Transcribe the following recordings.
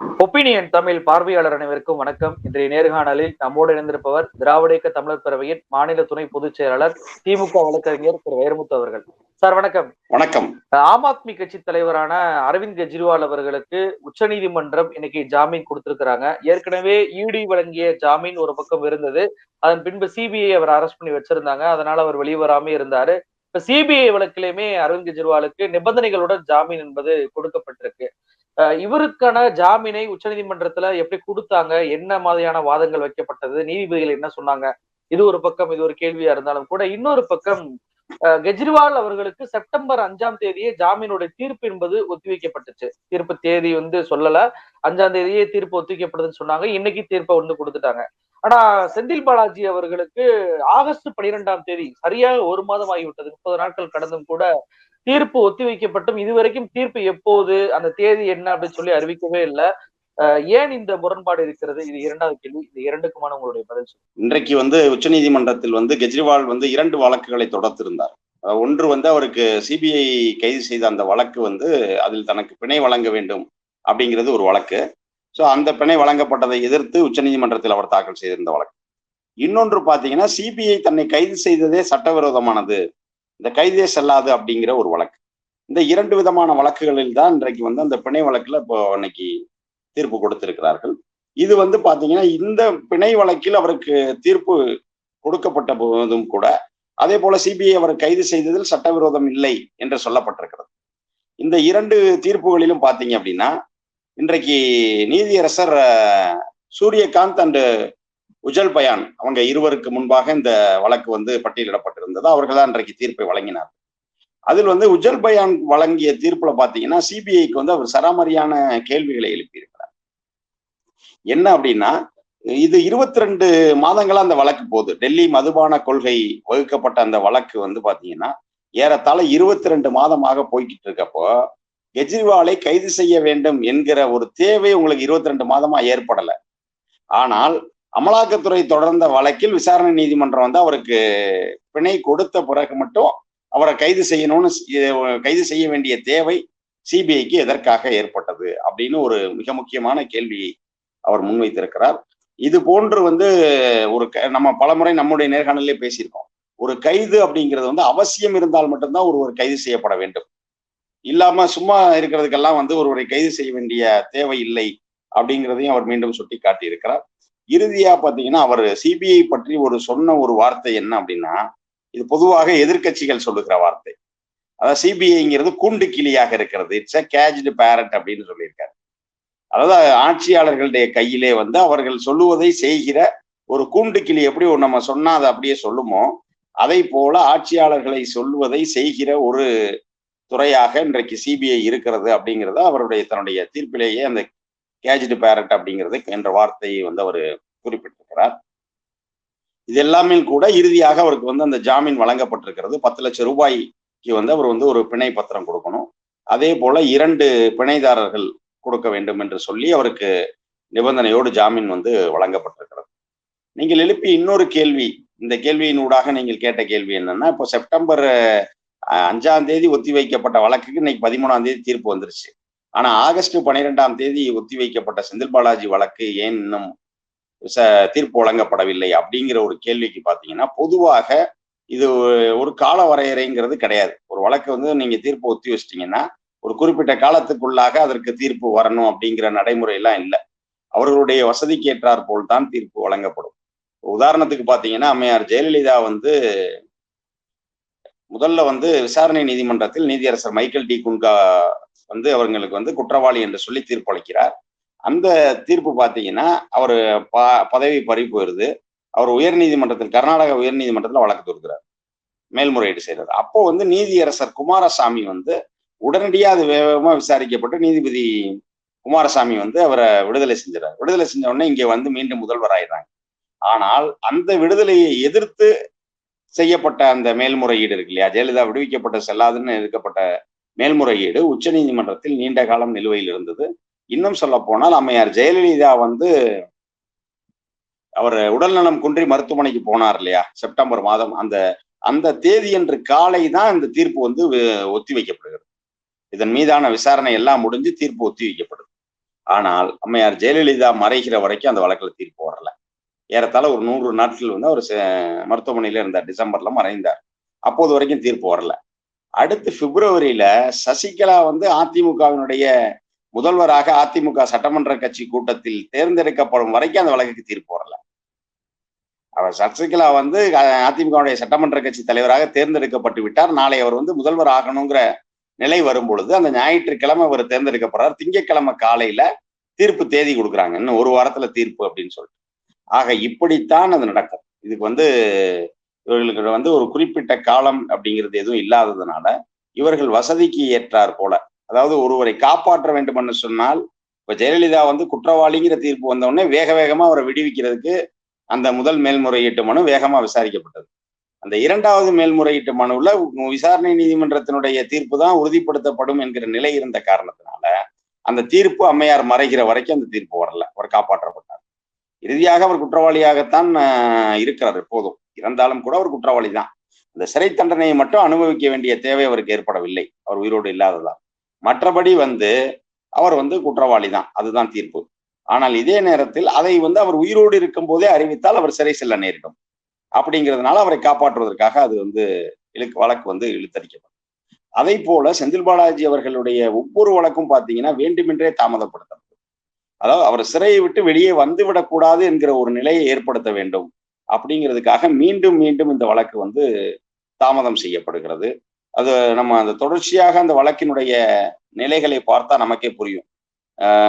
Opinion Tamil பார்வையாளர் அனைவருக்கும் வணக்கம். இன்றைய நேர்காணலில் நம்மோடு இணைந்திருப்பவர் திராவிட இயக்க தமிழர் பேரவையின் மாநில துணை பொதுச் செயலாளர் திமுக வழக்கறிஞர் திரு வைரமுத்து அவர்கள். சார் வணக்கம். வணக்கம். ஆம் ஆத்மி கட்சி தலைவரான அரவிந்த் கெஜ்ரிவால் அவர்களுக்கு உச்சநீதிமன்றம் இன்னைக்கு ஜாமீன் கொடுத்திருக்கிறாங்க. ஏற்கனவே இடி வழங்கிய ஜாமீன் ஒரு பக்கம் இருந்தது. அதன் பின்பு சிபிஐ அவர் அரெஸ்ட் பண்ணி வச்சிருந்தாங்க. அதனால அவர் வெளிவராம இருந்தாரு. இப்ப சிபிஐ வழக்கிலுமே அரவிந்த் கெஜ்ரிவாலுக்கு நிபந்தனைகளுடன் ஜாமீன் என்பது கொடுக்கப்பட்டிருக்கு. இவருக்கான ஜாமீனை உச்சநீதிமன்றத்துல எப்படி கொடுத்தாங்க? என்ன மாதிரியான வாதங்கள் வைக்கப்பட்டது? நீதிபதிகள் என்ன சொன்னாங்க? இது ஒரு பக்கம் இது ஒரு கேள்வியா இருந்தாலும் கூட இன்னொரு பக்கம் கெஜ்ரிவால் அவர்களுக்கு செப்டம்பர் அஞ்சாம் தேதியே ஜாமீனுடைய தீர்ப்பு என்பது ஒத்திவைக்கப்பட்டுச்சு. தீர்ப்பு தேதி வந்து சொல்லல. அஞ்சாம் தேதியே தீர்ப்பு ஒத்திவைக்கப்படுதுன்னு சொன்னாங்க. இன்னைக்கு தீர்ப்பை வந்து கொடுத்துட்டாங்க. ஆனா செந்தில் பாலாஜி அவர்களுக்கு ஆகஸ்ட் பனிரெண்டாம் தேதி சரியாக ஒரு மாதம் ஆகிவிட்டது முப்பது நாட்கள் கடந்தும் கூட தீர்ப்பு ஒத்திவைக்கப்பட்டும். இதுவரைக்கும் தீர்ப்பு எப்போது அந்த தேதி என்ன அப்படின்னு சொல்லி அறிவிக்கவே இல்லை. ஏன் இந்த முரண்பாடு இருக்கிறது? இது இரண்டாவது கேள்வி. இந்த இரண்டுக்குமான உங்களுடைய பதில் இன்றைக்கு வந்து உச்சநீதிமன்றத்தில் வந்து கெஜ்ரிவால் வந்து இரண்டு வழக்குகளை தொடர்த்திருந்தார். ஒன்று வந்து அவருக்கு சிபிஐ கைது செய்த அந்த வழக்கு வந்து அதில் தனக்கு பிணை வழங்க வேண்டும் அப்படிங்கிறது ஒரு வழக்கு. ஸோ அந்த பிணை வழங்கப்பட்டதை எதிர்த்து உச்சநீதிமன்றத்தில் அவர் தாக்கல் செய்திருந்த வழக்கு. இன்னொன்று பார்த்தீங்கன்னா சிபிஐ தன்னை கைது செய்ததே சட்டவிரோதமானது. இந்த கைதே செல்லாது அப்படிங்கிற ஒரு வழக்கு. இந்த இரண்டு விதமான வழக்குகளில் தான் இன்றைக்கு வந்து அந்த பிணை வழக்குல இப்போ இன்னைக்கு தீர்ப்பு கொடுத்திருக்கிறார்கள். இது வந்து பாத்தீங்கன்னா இந்த பிணை வழக்கில் அவருக்கு தீர்ப்பு கொடுக்கப்பட்ட போதும் கூட அதே போல சிபிஐ அவர் கைது செய்ததில் சட்டவிரோதம் இல்லை என்று சொல்லப்பட்டிருக்கிறது. இந்த இரண்டு தீர்ப்புகளிலும் பார்த்தீங்க அப்படின்னா இன்றைக்கு நீதியரசர் சூரியகாந்த் அண்டு உஜல் பயான் அவங்க இருவருக்கு முன்பாக இந்த வழக்கு வந்து பட்டியலிடப்பட்டிருந்தது. அவர்கள் தான் இன்றைக்கு தீர்ப்பை வழங்கினார் அதில் வந்து உஜல் பயான் வழங்கிய தீர்ப்புல பாத்தீங்கன்னா சிபிஐக்கு வந்து அவர் சராமரியான கேள்விகளை எழுப்பியிருக்கிறார். என்ன அப்படின்னா இது இருபத்தி ரெண்டு மாதங்களா அந்த வழக்கு போகுது. டெல்லி மதுபான கொள்கை வகுக்கப்பட்ட அந்த வழக்கு வந்து பாத்தீங்கன்னா ஏறத்தாழ இருபத்தி ரெண்டு மாதமாக போய்கிட்டு இருக்கப்போ கெஜ்ரிவாலை கைது செய்ய வேண்டும் என்கிற ஒரு தேவை உங்களுக்கு இருபத்தி ரெண்டு மாதமா ஏற்படலை. ஆனால் அமலாக்கத்துறை தொடர்ந்த வழக்கில் விசாரணை நீதிமன்றம் வந்து அவருக்கு பிணை கொடுத்த பிறகு மட்டும் அவரை கைது செய்யணும்னு கைது செய்ய வேண்டிய தேவை சிபிஐக்கு எதற்காக ஏற்பட்டது அப்படின்னு ஒரு மிக முக்கியமான கேள்வியை அவர் முன்வைத்திருக்கிறார். இது போன்று வந்து ஒரு நம்ம பலமுறை நம்முடைய நேர்காணலே பேசியிருக்கோம். ஒரு கைது அப்படிங்கிறது வந்து அவசியம் இருந்தால் மட்டும்தான் ஒருவர் கைது செய்யப்பட வேண்டும். இல்லாம சும்மா இருக்கிறதுக்கெல்லாம் வந்து ஒருவரை கைது செய்ய வேண்டிய தேவை இல்லை அப்படிங்கிறதையும் அவர் மீண்டும் சுட்டி காட்டி இருக்கிறார் இறுதியா பாத்தீங்கன்னா அவர் சிபிஐ பற்றி ஒரு சொன்ன ஒரு வார்த்தை என்ன அப்படின்னா இது பொதுவாக எதிர்கட்சிகள் சொல்லுகிற வார்த்தை. அதாவது சிபிஐங்கிறது கூண்டு கிளியாக இருக்கிறது. இட்ஸ் அ கேஜ்டு பேரண்ட் அப்படின்னு சொல்லியிருக்காரு. அதாவது ஆட்சியாளர்களுடைய கையிலே வந்து அவர்கள் சொல்லுவதை செய்கிற ஒரு கூண்டு கிளி எப்படி நம்ம சொன்னா அதை அப்படியே சொல்லுமோ அதை போல ஆட்சியாளர்களை சொல்லுவதை செய்கிற ஒரு துறையாக இன்றைக்கு சிபிஐ இருக்கிறது அப்படிங்கிறத அவருடைய தன்னுடைய தீர்ப்பிலேயே அந்த கேஜ்டு பேரண்ட் அப்படிங்கிறது என்ற வார்த்தையை வந்து அவர் குறிப்பிட்டிருக்கிறார். இது எல்லாமே கூட இறுதியாக அவருக்கு வந்து அந்த ஜாமீன் வழங்கப்பட்டிருக்கிறது. பத்து லட்சம் ரூபாய்க்கு வந்து அவர் வந்து ஒரு பிணை பத்திரம் கொடுக்கணும். அதே போல இரண்டு பிணைதாரர்கள் கொடுக்க வேண்டும் என்று சொல்லி அவருக்கு நிபந்தனையோடு ஜாமீன் வந்து வழங்கப்பட்டிருக்கிறது. நீங்கள் எழுப்பி இன்னொரு கேள்வி. இந்த கேள்வியின் ஊடாக நீங்கள் கேட்ட கேள்வி என்னன்னா இப்போ செப்டம்பர் அஞ்சாம் தேதி ஒத்தி வைக்கப்பட்ட வழக்குக்கு இன்னைக்கு பதிமூணாம் தேதி தீர்ப்பு வந்துருச்சு. ஆனா ஆகஸ்ட் பனிரெண்டாம் தேதி ஒத்தி வைக்கப்பட்ட செந்தில் பாலாஜி வழக்கு ஏன் இன்னும் தீர்ப்பு வழங்கப்படவில்லை அப்படிங்கிற ஒரு கேள்விக்கு பாத்தீங்கன்னா பொதுவாக இது ஒரு கால வரையறைங்கிறது கிடையாது. ஒரு வழக்கு வந்து நீங்க தீர்ப்பு ஒத்தி வச்சிட்டீங்கன்னா ஒரு குறிப்பிட்ட காலத்துக்குள்ளாக அதற்கு தீர்ப்பு வரணும் அப்படிங்கிற நடைமுறை எல்லாம் இல்லை. அவர்களுடைய வசதிக்கு ஏற்றார் போல் தான் தீர்ப்பு வழங்கப்படும். உதாரணத்துக்கு பாத்தீங்கன்னா அம்மையார் ஜெயலலிதா வந்து முதல்ல வந்து விசாரணை நீதிமன்றத்தில் நீதியரசர் மைக்கேல் டி குன்கா வந்து அவங்களுக்கு வந்து குற்றவாளி என்று சொல்லி தீர்ப்பு அளிக்கிறார். அந்த தீர்ப்பு பார்த்தீங்கன்னா அவர் ப பதவி பறி வருது அவர் உயர் நீதிமன்றத்தில் கர்நாடக உயர் நீதிமன்றத்தில் வழக்கு தொடுக்கிறார். மேல்முறையீடு செய்கிறார். அப்போ வந்து நீதியரசர் குமாரசாமி வந்து உடனடியாக அது வேகமாக விசாரிக்கப்பட்டு நீதிபதி குமாரசாமி வந்து அவரை விடுதலை செஞ்சிடறாரு. விடுதலை செஞ்ச உடனே இங்கே வந்து மீண்டும் முதல்வர் ஆயிடுறாங்க ஆனால் அந்த விடுதலையை எதிர்த்து செய்யப்பட்ட அந்த மேல்முறையீடு இருக்கு இல்லையா? ஜெயலலிதா விடுவிக்கப்பட்ட செல்லாதுன்னு எடுக்கப்பட்ட மேல்முறையீடு உச்ச நீதிமன்றத்தில் நீண்ட காலம் நிலுவையில் இருந்தது. இன்னும் சொல்ல போனால் அம்மையார் ஜெயலலிதா வந்து அவர் உடல்நலம் குன்றி மருத்துவமனைக்கு போனார் இல்லையா? செப்டம்பர் மாதம். அந்த அந்த தேதி என்று காலை தான் இந்த தீர்ப்பு வந்து ஒத்தி வைக்கப்படுகிறது. இதன் மீதான விசாரணை எல்லாம் முடிஞ்சு தீர்ப்பு ஒத்தி வைக்கப்படுது. ஆனால் அம்மையார் ஜெயலலிதா மறைகிற வரைக்கும் அந்த வழக்கில் தீர்ப்பு வரல. ஏறத்தாழ ஒரு நூறு நாட்கள் வந்து அவர் மருத்துவமனையில இருந்தார். டிசம்பர்ல மறைந்தார். அப்போது வரைக்கும் தீர்ப்பு வரல. அடுத்து பிப்ரவரியில சசிகலா வந்து அதிமுகவினுடைய முதல்வராக அதிமுக சட்டமன்ற கட்சி கூட்டத்தில் தேர்ந்தெடுக்கப்படும் வரைக்கும் அந்த வழக்குக்கு தீர்ப்பு வரல. அவர் சசிகலா வந்து அதிமுகவுடைய சட்டமன்ற கட்சி தலைவராக தேர்ந்தெடுக்கப்பட்டு விட்டார். நாளை அவர் வந்து முதல்வர் ஆகணுங்கிற நிலை வரும் பொழுது அந்த ஞாயிற்றுக்கிழமை அவர் தேர்ந்தெடுக்கப்படுறார். திங்கட்கிழமை காலையில தீர்ப்பு தேதி கொடுக்குறாங்க. இன்னும் ஒரு வாரத்துல தீர்ப்பு அப்படின்னு சொல்லிட்டு. ஆக இப்படித்தான் அது நடக்கும். இதுக்கு வந்து இவர்களுக்கு வந்து ஒரு குறிப்பிட்ட காலம் அப்படிங்கிறது எதுவும் இல்லாததுனால இவர்கள் வசதிக்கு ஏற்றார் போல. அதாவது ஒருவரை காப்பாற்ற வேண்டும் என்று சொன்னால் இப்ப ஜெயலலிதா வந்து குற்றவாளிங்கிற தீர்ப்பு வந்தவுடனே வேக வேகமா அவரை விடுவிக்கிறதுக்கு அந்த முதல் மேல்முறையீட்டு மனு வேகமா விசாரிக்கப்பட்டது. அந்த இரண்டாவது மேல்முறையீட்டு மனுவில் விசாரணை நீதிமன்றத்தினுடைய தீர்ப்பு தான் உறுதிப்படுத்தப்படும் என்கிற நிலை இருந்த காரணத்தினால அந்த தீர்ப்பு அம்மையார் மறைகிற வரைக்கும் அந்த தீர்ப்பு வரல. அவர் காப்பாற்றப்பட்டார். இறுதியாக அவர் குற்றவாளியாகத்தான் இருக்கிறார் எப்போதும். இறந்தாலும் கூட அவர் குற்றவாளி தான் அந்த சிறை தண்டனையை மட்டும் அனுபவிக்க வேண்டிய தேவை அவருக்கு ஏற்படவில்லை. அவர் உயிரோடு இல்லாததால். மற்றபடி வந்து அவர் வந்து குற்றவாளி தான் அதுதான் தீர்ப்பு. ஆனால் இதே நேரத்தில் அதை வந்து அவர் உயிரோடு இருக்கும் போதே அறிவித்தால் அவர் சிறை செல்ல நேரிடும். அப்படிங்கிறதுனால அவரை காப்பாற்றுவதற்காக அது வந்து இழுக்கு வழக்கு வந்து இழுத்தடிக்கப்படும். அதை போல செந்தில் பாலாஜி அவர்களுடைய ஒவ்வொரு வழக்கும் பார்த்தீங்கன்னா வேண்டுமென்றே தாமதப்படுத்தப்படும். அதாவது அவர் சிறையை விட்டு வெளியே வந்து விடக்கூடாது என்கிற ஒரு நிலையை ஏற்படுத்த வேண்டும் அப்படிங்கிறதுக்காக மீண்டும் மீண்டும் இந்த வழக்கு வந்து தாமதம் செய்யப்படுகிறது. அது நம்ம அந்த தொடர்ச்சியாக அந்த வழக்கினுடைய நிலைகளை பார்த்தா நமக்கே புரியும்.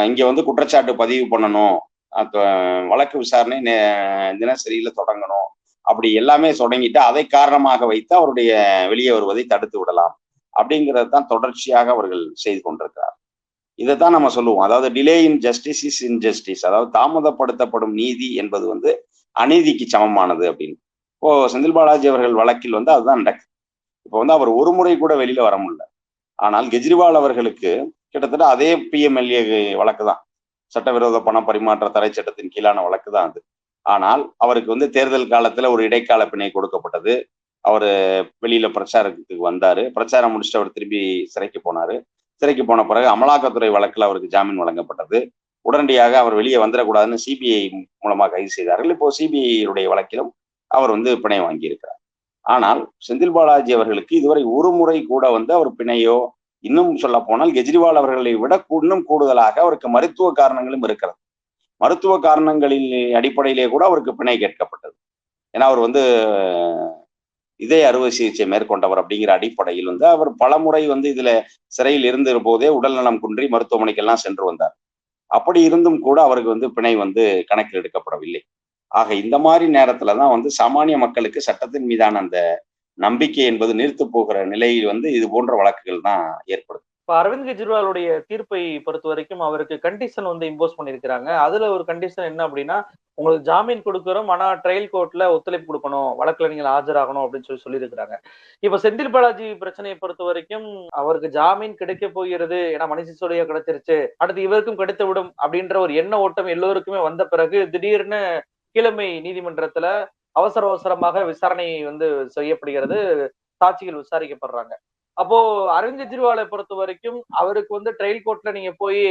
இங்க வந்து குற்றச்சாட்டு பதிவு பண்ணணும். வழக்கு விசாரணை தினசரியில தொடங்கணும். அப்படி எல்லாமே தொடங்கிட்டு அதை காரணமாக வைத்து அவருடைய வெளியே வருவதை தடுத்து விடலாம். அப்படிங்கிறது தான் தொடர்ச்சியாக அவர்கள் செய்து கொண்டிருக்கிறார் இதை தான் நம்ம சொல்லுவோம். அதாவது delay in justice is injustice அதாவது தாமதப்படுத்தப்படும் நீதி என்பது வந்து அநீதிக்கு சமமானது அப்படின்னு. இப்போ செந்தில் பாலாஜி அவர்கள் வழக்கில் வந்து அதுதான் நடக்குது. இப்போ வந்து அவர் ஒரு முறை கூட வெளியில வர முடியல. ஆனால் கெஜ்ரிவால் அவர்களுக்கு கிட்டத்தட்ட அதே பிஎம்எல்ஏ வழக்கு தான். சட்டவிரோத பண பரிமாற்ற தடை சட்டத்தின் கீழான வழக்கு தான் அது. ஆனால் அவருக்கு வந்து தேர்தல் காலத்துல ஒரு இடைக்கால பிணை கொடுக்கப்பட்டது. அவர் வெளியில பிரச்சாரத்துக்கு வந்தாரு. பிரச்சாரம் முடிச்சுட்டு அவர் திரும்பி சிறைக்கு போனாரு. சிறைக்கு போன பிறகு அமலாக்கத்துறை வழக்கில் அவருக்கு ஜாமீன் வழங்கப்பட்டது. உடனடியாக அவர் வெளியே வந்துடக்கூடாதுன்னு சிபிஐ மூலமாக கைது செய்தார்கள். இப்போ சிபிஐடைய வழக்கிலும் அவர் வந்து பிணை வாங்கியிருக்கிறார். ஆனால் செந்தில் பாலாஜி அவர்களுக்கு இதுவரை ஒரு முறை கூட வந்து அவர் பிணையோ இன்னும் சொல்ல போனால் கெஜ்ரிவால் அவர்களை விட இன்னும் கூடுதலாக அவருக்கு மருத்துவ காரணங்களும் இருக்கிறது. மருத்துவ காரணங்களின் அடிப்படையிலே கூட அவருக்கு பிணை கேட்கப்பட்டது. ஏன்னா அவர் வந்து இதய அறுவை சிகிச்சை மேற்கொண்டவர் அப்படிங்கிற அடிப்படையில் வந்து அவர் பலமுறை வந்து இதுல சிறையில் இருந்த போதே உடல்நலம் குன்றி மருத்துவமனைக்கெல்லாம் சென்று வந்தார். அப்படி இருந்தும் கூட அவருக்கு வந்து பிணை வந்து கணக்கில் எடுக்கப்படவில்லை. ஆக இந்த மாதிரி நேரத்துல தான் வந்து சாமானிய மக்களுக்கு சட்டத்தின் மீதான அந்த நம்பிக்கை என்பது நிறுத்து போகிற நிலையில் வந்து இது போன்ற வழக்குகள் தான் ஏற்படுது. இப்ப அரவிந்த் கெஜ்ரிவாலுடைய தீர்ப்பை பொறுத்த வரைக்கும் அவருக்கு கண்டிஷன் வந்து இம்போஸ் பண்ணிருக்கிறாங்க அதுல ஒரு கண்டிஷன் என்ன அப்படின்னா உங்களுக்கு ஜாமீன் கொடுக்குறோம் ஆனா ட்ரையல் கோர்ட்ல ஒத்துழைப்பு கொடுக்கணும். வழக்குல நீங்கள் ஆஜராகணும் அப்படின்னு சொல்லி சொல்லியிருக்கிறாங்க. இப்ப செந்தில் பாலாஜி பிரச்சனையை பொறுத்த வரைக்கும் அவருக்கு ஜாமீன் கிடைக்க போகிறது ஏன்னா மணிஷ் சோழியா கிடைச்சிருச்சு. அடுத்து இவருக்கும் கிடைத்து விடும் அப்படின்ற ஒரு எண்ண ஓட்டம் எல்லோருக்குமே வந்த பிறகு திடீர்னு கிழமை நீதிமன்றத்துல அவசர அவசரமாக விசாரணை வந்து செய்யப்படுகிறது. சாட்சிகள் விசாரிக்கப்படுறாங்க. அப்போ அரவிந்த் கெஜ்ரிவாலை பொறுத்த வரைக்கும் அவருக்கு வந்து ட்ரையல் கோர்ட்ல நீங்க போய்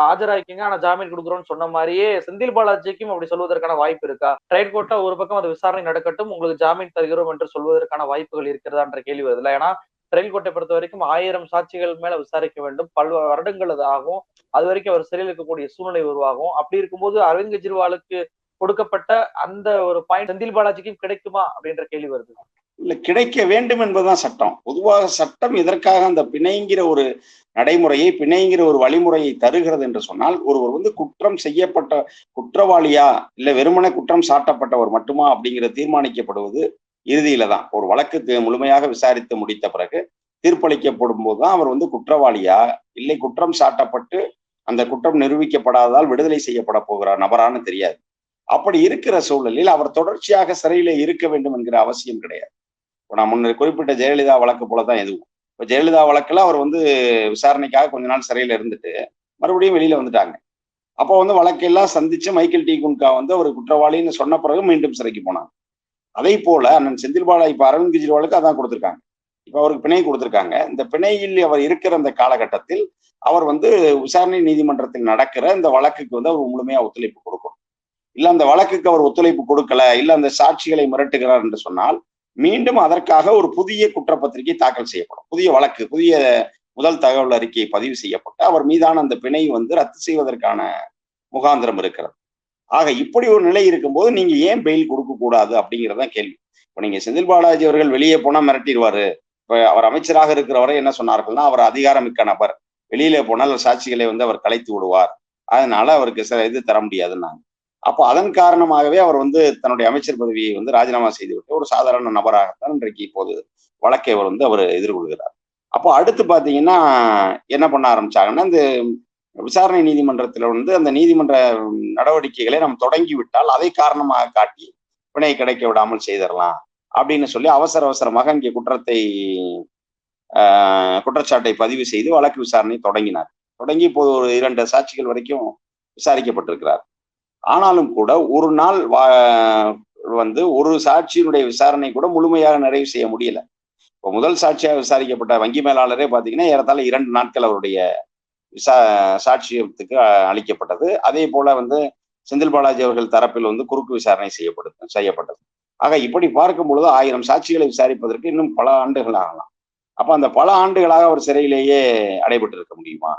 ஆஜராக்கிங்க ஆனா ஜாமீன் கொடுக்குறோம்னு சொன்ன மாதிரியே செந்தில் பாலாஜிக்கும் அப்படி சொல்வதற்கான வாய்ப்பு இருக்கா? ட்ரையல் கோர்ட்டா ஒரு பக்கம் அது விசாரணை நடக்கட்டும் உங்களுக்கு ஜாமீன் தருகிறோம் என்று சொல்வதற்கான வாய்ப்புகள் இருக்கிறதான்ற கேள்வி வருதுல ஏன்னா ட்ரையல் கோர்ட்டை பொறுத்த வரைக்கும் ஆயிரம் சாட்சிகள் மேல விசாரிக்க வேண்டும். பல வருடங்கள் அது ஆகும். அது வரைக்கும் அவர் சிறையில் இருக்கக்கூடிய சூழ்நிலை உருவாகும். அப்படி இருக்கும்போது அரவிந்த் கெஜ்ரிவாலுக்கு கொடுக்கப்பட்ட அந்த ஒரு பாயிண்ட் செந்தில் பாலாஜிக்கும் கிடைக்குமா அப்படின்ற கேள்வி வருது. இல்லை கிடைக்க வேண்டும் என்பதுதான் சட்டம். பொதுவாக சட்டம் இதற்காக அந்த பிணைங்கிற ஒரு நடைமுறையை பிணைங்கிற ஒரு வழிமுறையை தருகிறது என்று சொன்னால் ஒருவர் வந்து குற்றம் செய்யப்பட்ட குற்றவாளியா இல்லை வெறுமனை குற்றம் சாட்டப்பட்டவர் மட்டுமா அப்படிங்கிற தீர்மானிக்கப்படுவது இறுதியில தான். ஒரு வழக்கு முழுமையாக விசாரித்து முடித்த பிறகு தீர்ப்பளிக்கப்படும் போதுதான் அவர் வந்து குற்றவாளியா இல்லை குற்றம் சாட்டப்பட்டு அந்த குற்றம் நிரூபிக்கப்படாததால் விடுதலை செய்யப்பட போகிறார் நபரான்னு தெரியாது. அப்படி இருக்கிற சூழலில் அவர் தொடர்ச்சியாக சிறையில இருக்க வேண்டும் என்கிற அவசியம் கிடையாது. இப்போ நான் முன்னர் குறிப்பிட்ட ஜெயலலிதா வழக்கு போல தான் எதுவும். இப்போ ஜெயலலிதா வழக்குல அவர் வந்து விசாரணைக்காக கொஞ்ச நாள் சிறையில இருந்துட்டு மறுபடியும் வெளியில வந்துட்டாங்க. அப்போ வந்து வழக்கெல்லாம் சந்திச்சு மைக்கேல் டி குன்கா வந்து அவர் குற்றவாளின்னு சொன்ன பிறகு மீண்டும் சிறைக்கு போனாங்க. அதே போல அண்ணன் செந்தில் பாலா இப்ப அரவிந்த் கெஜ்ரிவாலுக்கு அதான் கொடுத்துருக்காங்க. இப்ப அவருக்கு பிணை கொடுத்துருக்காங்க. இந்த பிணையில் அவர் இருக்கிற அந்த காலகட்டத்தில் அவர் வந்து விசாரணை நீதிமன்றத்தில் நடக்கிற இந்த வழக்குக்கு வந்து அவர் முழுமையா ஒத்துழைப்பு கொடுக்கணும். இல்ல அந்த வழக்குக்கு அவர் ஒத்துழைப்பு கொடுக்கல இல்ல அந்த சாட்சிகளை மிரட்டுகிறார் என்று சொன்னால் மீண்டும் அதற்காக ஒரு புதிய குற்றப்பத்திரிகை தாக்கல் செய்யப்படும். புதிய வழக்கு புதிய முதல் தகவல் அறிக்கை பதிவு செய்யப்பட்டு அவர் மீதான அந்த பிணை வந்து ரத்து செய்வதற்கான முகாந்திரம் இருக்கிறது. ஆக இப்படி ஒரு நிலை இருக்கும்போது நீங்க ஏன் பெயில் கொடுக்க கூடாது அப்படிங்கறதான் கேள்வி. இப்ப நீங்க செந்தில் பாலாஜி அவர்கள் வெளியே போனா மிரட்டிடுவாரு. இப்ப அவர் அமைச்சராக இருக்கிறவரை என்ன சொன்னார்கள்னா அவர் அதிகாரமிக்க நபர். வெளியில போனால் சாட்சிகளை வந்து அவர் கலைத்து விடுவார். அதனால அவருக்கு சில இது தர முடியாதுன்னாங்க. அப்போ அதன் காரணமாகவே அவர் வந்து தன்னுடைய அமைச்சர் பதவியை வந்து ராஜினாமா செய்துவிட்டு ஒரு சாதாரண நபராகத்தான் இன்றைக்கு இப்போது வழக்கை அவர் வந்து அவர் எதிர்கொள்கிறார். அப்போ அடுத்து பார்த்தீங்கன்னா என்ன பண்ண ஆரம்பிச்சாங்கன்னா இந்த விசாரணை நீதிமன்றத்தில் வந்து அந்த நீதிமன்ற நடவடிக்கைகளை நம்ம தொடங்கி விட்டால் அதை காரணமாக காட்டி பிணை கிடைக்க விடாமல் செய்திடலாம் அப்படின்னு சொல்லி அவசர அவசரமாக இங்கே குற்றத்தை குற்றச்சாட்டை பதிவு செய்து வழக்கு விசாரணை தொடங்கினார். தொடங்கி இப்போது ஒரு இரண்டு சாட்சிகள் வரைக்கும் விசாரிக்கப்பட்டிருக்கிறார். ஆனாலும் கூட ஒரு நாள் வந்து ஒரு சாட்சியினுடைய விசாரணை கூட முழுமையாக நிறைவு செய்ய முடியல. இப்போ முதல் சாட்சியாக விசாரிக்கப்பட்ட வங்கி மேலாளரே பார்த்தீங்கன்னா ஏறத்தாழ இரண்டு நாட்கள் அவருடைய விசா சாட்சியத்துக்கு அளிக்கப்பட்டது. அதே போல வந்து செந்தில் பாலாஜி அவர்கள் தரப்பில் வந்து குறுக்கு விசாரணை செய்யப்படு செய்யப்பட்டது. ஆக இப்படி பார்க்கும் பொழுது ஆயிரம் சாட்சிகளை விசாரிப்பதற்கு இன்னும் பல ஆண்டுகள் ஆகலாம். அப்ப அந்த பல ஆண்டுகளாக அவர் சிறையிலேயே அடைபட்டு இருக்க முடியுமா?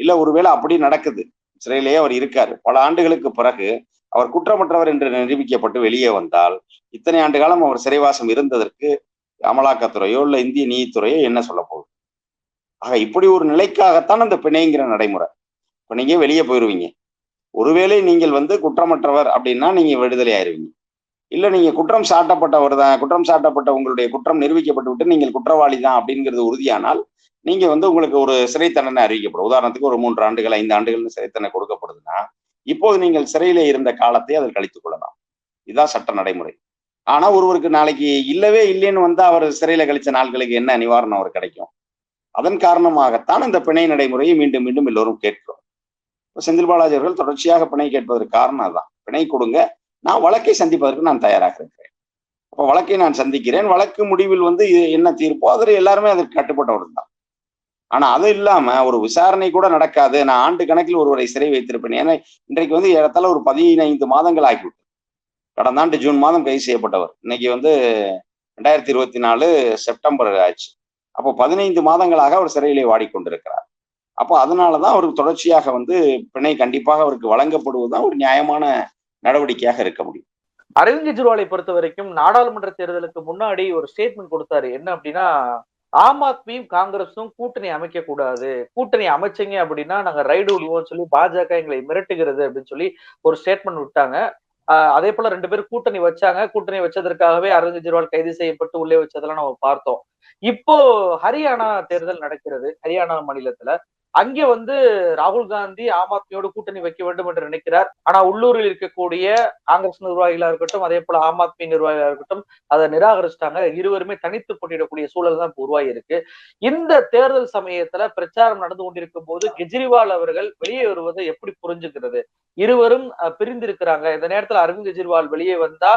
இல்ல ஒருவேளை அப்படி நடக்குது. சிறையிலேயே அவர் இருக்காரு. பல ஆண்டுகளுக்கு பிறகு அவர் குற்றமற்றவர் என்று நிரூபிக்கப்பட்டு வெளியே வந்தால் இத்தனை ஆண்டு காலம் அவர் சிறைவாசம் இருந்ததற்கு அமலாக்கத்துறையோ இல்ல இந்திய நீதித்துறையோ என்ன சொல்ல போகுது? ஆக இப்படி ஒரு நிலைக்காகத்தான் அந்த பிணைங்கிற நடைமுறை. இப்ப நீங்க வெளியே போயிருவீங்க. ஒருவேளை நீங்கள் வந்து குற்றமற்றவர் அப்படின்னா நீங்க விடுதலை ஆயிருவீங்க. இல்ல நீங்க குற்றம் சாட்டப்பட்டவர் தான். குற்றம் சாட்டப்பட்ட உங்களுடைய குற்றம் நிரூபிக்கப்பட்டு விட்டு நீங்கள் குற்றவாளி தான் அப்படிங்கிறது உறுதியானால் நீங்க வந்து உங்களுக்கு ஒரு சிறை தண்டனை அறிவிக்கப்படும். உதாரணத்துக்கு ஒரு மூன்று ஆண்டுகள் ஐந்து ஆண்டுகள்னு சிறை தண்டனை கொடுக்கப்படுதுன்னா இப்போது நீங்கள் சிறையில இருந்த காலத்தை அதில் கழித்துக் கொள்ளலாம். இதுதான் சட்ட நடைமுறை. ஆனா ஒருவருக்கு நாளைக்கு இல்லவே இல்லைன்னு வந்து அவர் சிறையில கழிச்ச நாட்களுக்கு என்ன நிவாரணம் அவர் கிடைக்கும்? அதன் காரணமாகத்தான் இந்த பிணை நடைமுறையை மீண்டும் மீண்டும் எல்லோரும் கேட்கிறோம். செந்தில் பாலாஜி அவர்கள் தொடர்ச்சியாக பிணை கேட்பதற்கு காரணம் அதுதான் பிணை கொடுங்க நான் வழக்கை சந்திப்பதற்கு நான் தயாராக இருக்கிறேன் அப்போ வழக்கை நான் சந்திக்கிறேன். வழக்கு முடிவில் வந்து என்ன தீர்ப்போ அதில் எல்லாருமே அதற்கு கட்டுப்பட்டவர்கள் தான். ஆனா அது இல்லாம ஒரு விசாரணை கூட நடக்காது. நான் ஆண்டு கணக்கில் ஒருவரை சிறை வைத்திருப்பேன். ஏன்னா இன்றைக்கு வந்து ஏறத்தாழ ஒரு பதினைந்து மாதங்கள் ஆகிவிட்டு கடந்த ஆண்டு ஜூன் மாதம் கைது செய்யப்பட்டவர். இன்னைக்கு வந்து ரெண்டாயிரத்தி இருபத்தி நாலு செப்டம்பர் ஆச்சு. அப்போ பதினைந்து மாதங்களாக அவர் சிறையிலே வாடிக்கொண்டிருக்கிறார். அப்போ அதனாலதான் அவருக்கு தொடர்ச்சியாக வந்து பிணை கண்டிப்பாக அவருக்கு வழங்கப்படுவதுதான் ஒரு நியாயமான நடவடிக்கையாக இருக்க முடியும். அரவிந்த் கெஜ்ரிவாலை பொறுத்த வரைக்கும் நாடாளுமன்ற தேர்தலுக்கு முன்னாடி ஒரு ஸ்டேட்மெண்ட் கொடுத்தாரு. என்ன அப்படின்னா ஆம் ஆத்மியும் காங்கிரஸும் கூட்டணி அமைக்க கூடாது கூட்டணி அமைச்சீங்க அப்படின்னா நாங்க ரைடு விடுவோம்னு சொல்லி பாஜக எங்களை மிரட்டுகிறது அப்படின்னு சொல்லி ஒரு ஸ்டேட்மெண்ட் விட்டாங்க. அதே போல ரெண்டு பேரும் கூட்டணி வச்சாங்க. கூட்டணி வச்சதற்காகவே அரவிந்த் கெஜ்ரிவால் கைது செய்யப்பட்டு உள்ளே வச்சதெல்லாம் நம்ம பார்த்தோம். இப்போ ஹரியானா தேர்தல் நடக்கிறது ஹரியானா மாநிலத்துல. அங்கே வந்து ராகுல் காந்தி ஆம் ஆத்மியோட கூட்டணி வைக்க வேண்டும் என்று நினைக்கிறார். ஆனா உள்ளூரில் இருக்கக்கூடிய காங்கிரஸ் நிர்வாகிகளா இருக்கட்டும் அதே போல ஆம் ஆத்மி நிர்வாகிகளா இருக்கட்டும் அதை நிராகரிச்சிட்டாங்க. இருவருமே தனித்து போட்டியிடக்கூடிய சூழல் தான் உருவாகி இருக்கு. இந்த தேர்தல் சமயத்துல பிரச்சாரம் நடந்து கொண்டிருக்கும் போது கெஜ்ரிவால் அவர்கள் வெளியே வருவதை எப்படி புரிஞ்சுக்கிறது? இருவரும் பிரிந்திருக்கிறாங்க. இந்த நேரத்துல அரவிந்த் கெஜ்ரிவால் வெளியே வந்தா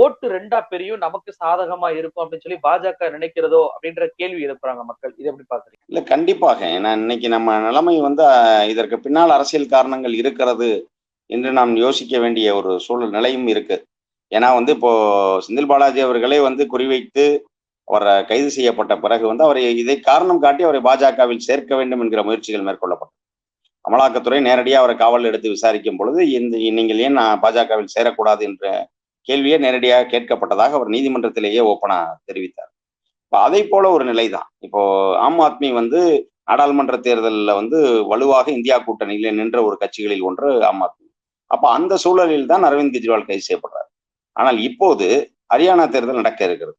ஓட்டு ரெண்டா பெரியும் நமக்கு சாதகமா இருக்கும் அப்படின்னு சொல்லி பாஜக நினைக்கிறதோ அப்படின்ற கேள்வி எழுப்புறாங்க மக்கள். இதை எப்படி பாக்குறீங்க? இல்ல கண்டிப்பாக. ஏன்னா இன்னைக்கு நம்ம நிலைமை வந்து இதற்கு பின்னால் அரசியல் காரணங்கள் இருக்கிறது என்று நாம் யோசிக்க வேண்டிய ஒரு சூழல் நிலையும் இருக்கு. ஏன்னா வந்து இப்போ செந்தில் பாலாஜி அவர்களே வந்து குறிவைத்து அவரை கைது செய்யப்பட்ட பிறகு வந்து அவரை இதை காரணம் காட்டி அவரை பாஜகவில் சேர்க்க வேண்டும் என்கிற முயற்சிகள் மேற்கொள்ளப்பட்டது. அமலாக்கத்துறை நேரடியாக அவரை காவல் எடுத்து விசாரிக்கும் பொழுது இந்த நீங்கள் ஏன் பாஜகவில் சேரக்கூடாது என்ற கேள்வியே நேரடியாக கேட்கப்பட்டதாக அவர் நீதிமன்றத்திலேயே ஓப்பனா தெரிவித்தார். இப்போ அதை போல ஒரு நிலை தான் இப்போ ஆம் ஆத்மி வந்து நாடாளுமன்ற தேர்தலில் வந்து வலுவாக இந்தியா கூட்டணியில நின்ற ஒரு கட்சிகளில் ஒன்று ஆம் ஆத்மி. அப்ப அந்த சூழலில் தான் அரவிந்த் கெஜ்ரிவால் கைது செய்யப்படுறார். ஆனால் இப்போது ஹரியானா தேர்தல் நடக்க இருக்கிறது.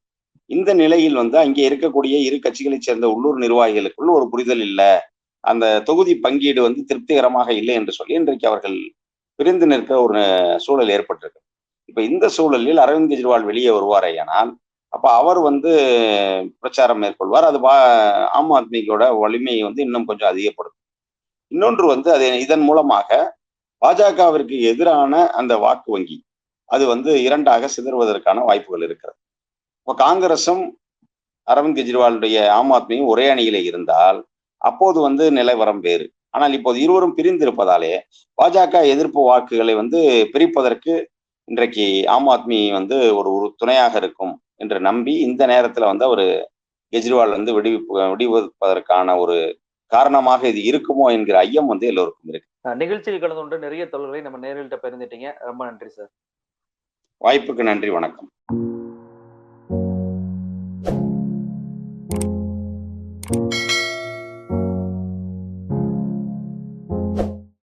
இந்த நிலையில் வந்து அங்கே இருக்கக்கூடிய இரு கட்சிகளைச் சேர்ந்த உள்ளூர் நிர்வாகிகளுக்குள் ஒரு புரிதல் இல்லை. அந்த தொகுதி பங்கீடு வந்து திருப்திகரமாக இல்லை என்று சொல்லி இன்றைக்கு அவர்கள் பிரிந்து நிற்க ஒரு சூழல் ஏற்பட்டிருக்கு. இப்ப இந்த சூழலில் அரவிந்த் கெஜ்ரிவால் வெளியே வருவாரையானால் அப்ப அவர் வந்து பிரச்சாரம் மேற்கொள்வார். அது ஆம் ஆத்மிக்கோட வலிமையை வந்து இன்னும் கொஞ்சம் அதிகப்படுத்தும். இன்னொன்று வந்து அது இதன் மூலமாக பாஜகவிற்கு எதிரான அந்த வாக்கு வங்கி அது வந்து இரண்டாக சிதறுவதற்கான வாய்ப்புகள் இருக்கிறது. இப்போ காங்கிரசும் அரவிந்த் கெஜ்ரிவாலுடைய ஆம் ஆத்மியும் ஒரே அணியில இருந்தால் அப்போது வந்து நிலவரம் வேறு. ஆனால் இப்போது இருவரும் பிரிந்திருப்பதாலே பாஜக எதிர்ப்பு வாக்குகளை வந்து பிரிப்பதற்கு இன்றைக்கு ஆம் ஆத்மி வந்து ஒரு ஒரு துணையாக இருக்கும் என்று நம்பி இந்த நேரத்துல வந்து அவர் கெஜ்ரிவால் வந்து விடுவிப்பு விடுவிப்பதற்கான ஒரு காரணமாக இது இருக்குமோ என்கிற ஐயம் வந்து எல்லோருக்கும் இருக்கு. நிகழ்ச்சியில் கலந்து கொண்டு நிறைய தொழில்களை நம்ம நேரில்கிட்ட பகிர்ந்துட்டீங்க ரொம்ப நன்றி சார். வாய்ப்புக்கு நன்றி வணக்கம்.